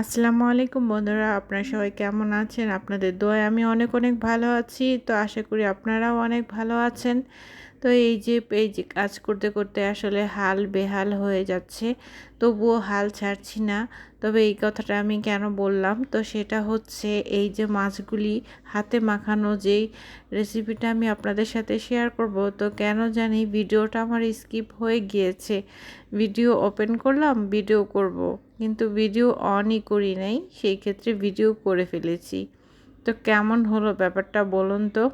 আসসালামু আলাইকুম বন্ধুরা, আপনারা সবাই কেমন আছেন? আপনাদের দোয়ায় আমি অনেক অনেক ভালো আছি। তো আশা করি আপনারাও অনেক ভালো আছেন। তো এই যে এই যে কাজ করতে করতে আসলে হাল বেহাল হয়ে যাচ্ছে। তবুও হাল ছাড়ছি না। তবে এই কথাটা আমি কেন বললাম? তো সেটা হচ্ছে এই যে মাছগুলি হাতে মাখানো যেই রেসিপিটা আমি আপনাদের সাথে শেয়ার করব, তো কেন জানি ভিডিওটা আমার স্কিপ হয়ে গিয়েছে। ভিডিও ওপেন করলাম ভিডিও করব। কিন্তু ভিডিও অনই করি নাই, সেই ক্ষেত্রে ভিডিও করে ফেলেছি। তো কেমন হলো ব্যাপারটা বলুন তো?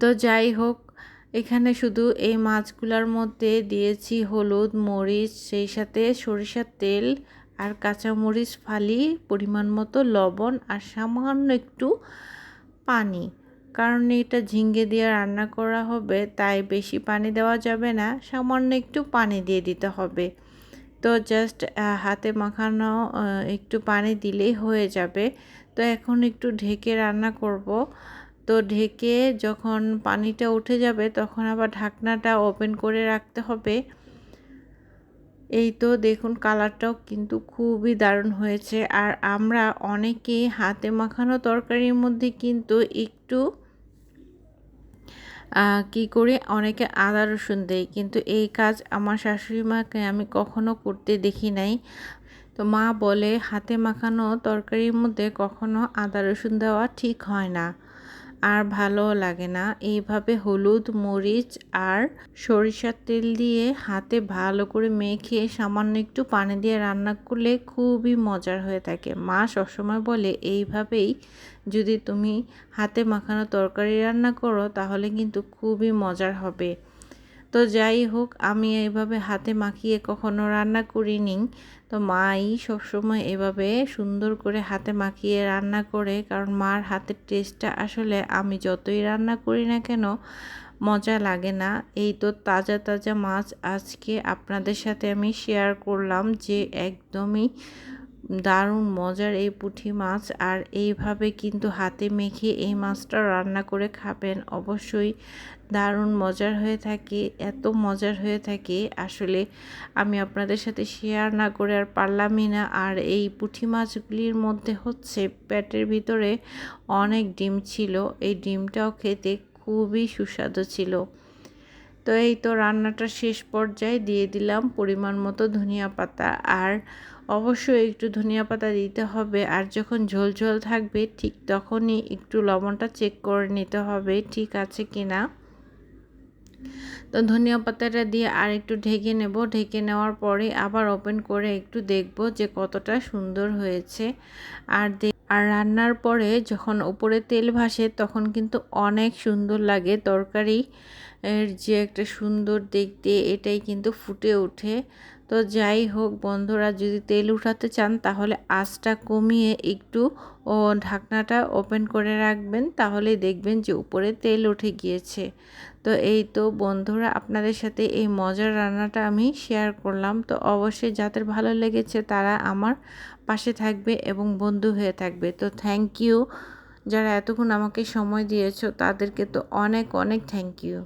তো যাই হোক এখানে শুধু এই মাছগুলোর মধ্যে দিয়েছি হলুদ, মরিচ, সেই সাথে সরিষার তেল আর কাঁচামরিচ ফালি, পরিমাণ মতো লবণ আর সামান্য একটু পানি। কারণ এটা ঝিঙ্গে দিয়ে রান্না করা হবে, তাই বেশি পানি দেওয়া যাবে না, সামান্য একটু পানি দিয়ে দিতে হবে। তো জাস্ট হাতে মাখানো একটু পানি দিলেই হয়ে যাবে। তো এখন একটু ঢেকে রান্না করব। তো ঢেকে যখন পানিটা উঠে যাবে, তখন আবার ঢাকনাটা ওপেন করে রাখতে হবে। এই তো দেখুন কালারটাও কিন্তু খুবই দারুণ হয়েছে। আর আমরা অনেকেই হাতে মাখানো তরকারির মধ্যে কিন্তু একটু কি করি, অনেকে আদা রসুন দেয় কিন্তু এই কাজ আমার শাশুড়ি মাকে আমি কখনো করতে দেখি নাই। তো মা বলে, হাতে মাখানো তরকারির মধ্যে কখনো আদা রসুন দেওয়া ঠিক হয় না। আর ভালো লাগে না। এইভাবে হলুদ, মরিচ আর সরিষার তেল দিয়ে হাতে ভালো করে মেখে সামান্য একটু পানি দিয়ে রান্না করলে খুবই মজার হয়ে থাকে। মা সবসময় বলে, এইভাবেই যদি তুমি হাতে মাখানো তরকারি রান্না করো, তাহলে কিন্তু খুবই মজার হবে। তো যাই হোক, আমি এইভাবে হাতে মাখিয়ে কখনো রান্না করিনি। তো মাই সবসময় এভাবে সুন্দর করে হাতে মাখিয়ে রান্না করে, কারণ মার হাতের টেস্টটা আসলে আমি যতই রান্না করি না কেন, মজা লাগে না। এই তো তাজা তাজা মাছ আজকে আপনাদের সাথে আমি শেয়ার করলাম, যে একদমই দারুণ মজার এই পুঁটি মাছ আর এইভাবে কিন্তু হাতে মেখে এই মাছটা রান্না করে খাবেন। অবশ্যই দারুণ মজার হয়ে থাকে, এত মজার হয়ে থাকে। আসলে আমি আপনাদের সাথে শেয়ার না করে আর পারলামই না। আর এই পুঁটি মাছগুলির মধ্যে হচ্ছে পেটের ভিতরে অনেক ডিম ছিল। এই ডিমটাও খেতে খুবই সুস্বাদু ছিল। তো এই তো রান্নাটা শেষ পর্যায়ে দিয়ে দিলাম পরিমাণ মতো ধনিয়া পাতা। আর অবশ্যই একটু ধনিয়া পাতা দিতে হবে আর যখন ঝোল ঝোল থাকবে, ঠিক তখনই একটু লবণটা চেক করে নিতে হবে ঠিক আছে কি না তো ধনিয়া পাতাটা দিয়ে আর একটু ঢেকে নেব। ঢেকে নেওয়ার পরে আবার ওপেন করে একটু দেখব যে কতটা সুন্দর হয়েছে। আর আর রান্নার পরে যখন উপরে তেল ভাসে তখন কিন্তু অনেক সুন্দর লাগে তরকারি। এর যে একটা সুন্দর দেখতে, এটাই কিন্তু ফুটে ওঠে। তো যাই হোক বন্ধুরা, যদি তেল উঠাতে চান তাহলে আঁচটা কমিয়ে একটু, ও ঢাকনাটা ওপেন করে রাখবেন তাহলে দেখবেন যে উপরে তেল উঠে গিয়েছে। তো এই তো বন্ধুরা, আপনাদের সাথে এই মজার রান্নাটা আমি শেয়ার করলাম। তো অবশ্যই যাদের ভালো লেগেছে তারা আমার পাশে থাকবে এবং বন্ধু হয়ে থাকবে। তো থ্যাংক ইউ যারা এতক্ষণ আমাকে সময় দিয়েছ তাদেরকে তো অনেক অনেক থ্যাংক ইউ